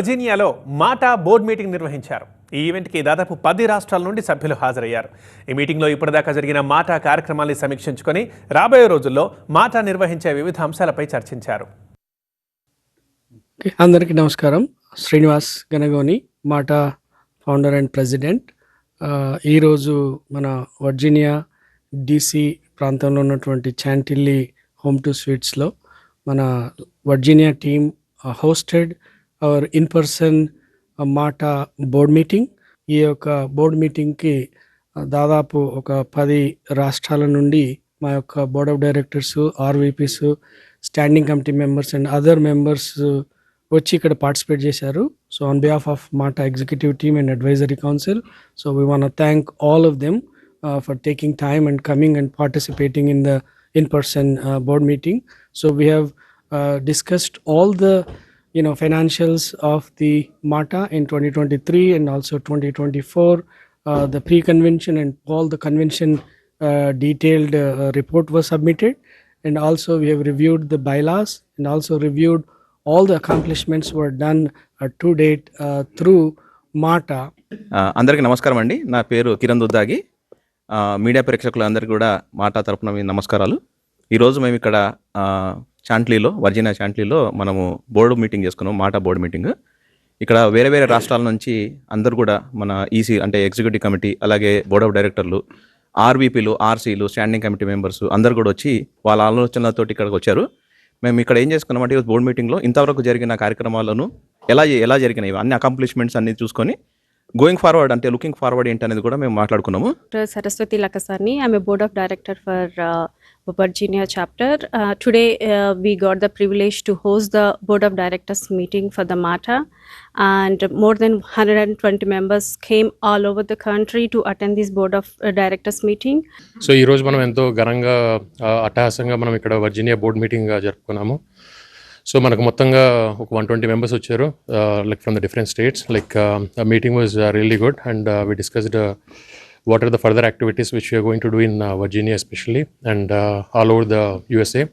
వర్జీనియాలో మాటా board meeting నిర్వహించారు. ఈ ఈవెంట్కి దాదాపు పది రాష్ట్రాల నుండి సభ్యులు హాజరయ్యారు. ఈ మీటింగ్లో ఇప్పటిదాకా జరిగిన మాటా కార్యక్రమాల్ని సమీక్షించుకొని రాబోయే రోజుల్లో మాటా నిర్వహించే వివిధ అంశాలపై చర్చించారు. అందరికీ నమస్కారం. శ్రీనివాస్ గనగోని మాటా ఫౌండర్ అండ్ ప్రెసిడెంట్. ఈరోజు మన వర్జీనియా డీసీ ప్రాంతంలో ఉన్నటువంటి చాంటిల్లీ హోమ్ టు స్వీట్స్లో మన Virginia team hosted our in person MATA board meeting. ఈ యొక్క బోర్డ్ మీటింగ్కి దాదాపు ఒక పది రాష్ట్రాల నుండి మా యొక్క board of directors RVPs standing committee members and other members వచ్చి ఇక్కడ పార్టిసిపేట్ చేశారు. So on behalf of MATA executive team and advisory council. So we want thank all of them for taking time and coming and participating in the in person board meeting so we have discussed all the you know financials of the mata in 2023 and also 2024 uh, the pre-convention and all the convention uh, detailed uh, report was submitted and also we have reviewed the bylaws and also reviewed all the accomplishments were done uh, to date uh, through mata ఆ, అందరికీ నమస్కారం అండి నా పేరు Kiran దుద్దాగి media ప్రేక్షకులందరికీ కూడా మాటా తరపున మీ నమస్కారాలు ఈరోజు మేము ఇక్కడ చాంట్లీలో వర్జీనియా చాంట్లీలో మనము బోర్డు మీటింగ్ చేసుకున్నాం మాట బోర్డు మీటింగ్. ఇక్కడ వేరే వేరే రాష్ట్రాల నుంచి అందరు కూడా మన ఈసీ అంటే ఎగ్జిక్యూటివ్ కమిటీ అలాగే బోర్డ్ ఆఫ్ డైరెక్టర్లు ఆర్వీపీలు ఆర్సీలు స్టాండింగ్ కమిటీ మెంబర్స్ అందరు కూడా వచ్చి వాళ్ళ ఆలోచనలతో ఇక్కడికి వచ్చారు. మేము ఇక్కడ ఏం చేసుకున్నామంటే ఈ బోర్డు మీటింగ్లో ఇంతవరకు జరిగిన కార్యక్రమాలను ఎలా ఎలా జరిగినాయి అన్ని అకాంప్లిష్మెంట్స్ అన్ని చూసుకొని గోయింగ్ ఫార్వర్డ్ అంటే లుకింగ్ ఫార్వర్డ్ ఏంటి అనేది కూడా మేము మాట్లాడుకున్నాము. Saraswati Lakkasani I'm board of director for Virginia chapter today we got the privilege to host the board of directors meeting for the MATA and more than hundred and twenty members came all over the country to attend this board of directors meeting so ఈరోజు మనం ఎంతో ఘనంగా uh, అట్టహాసంగా మనం ఇక్కడ Virginia board meeting జరుపుకున్నాము. So మనకు మొత్తంగా ఒక వన్ ట్వంటీ మెంబర్స్ వచ్చారు like from the different states like meeting was really good and we discussed what are the further activities which you are going to do in Virginia especially and all over the USA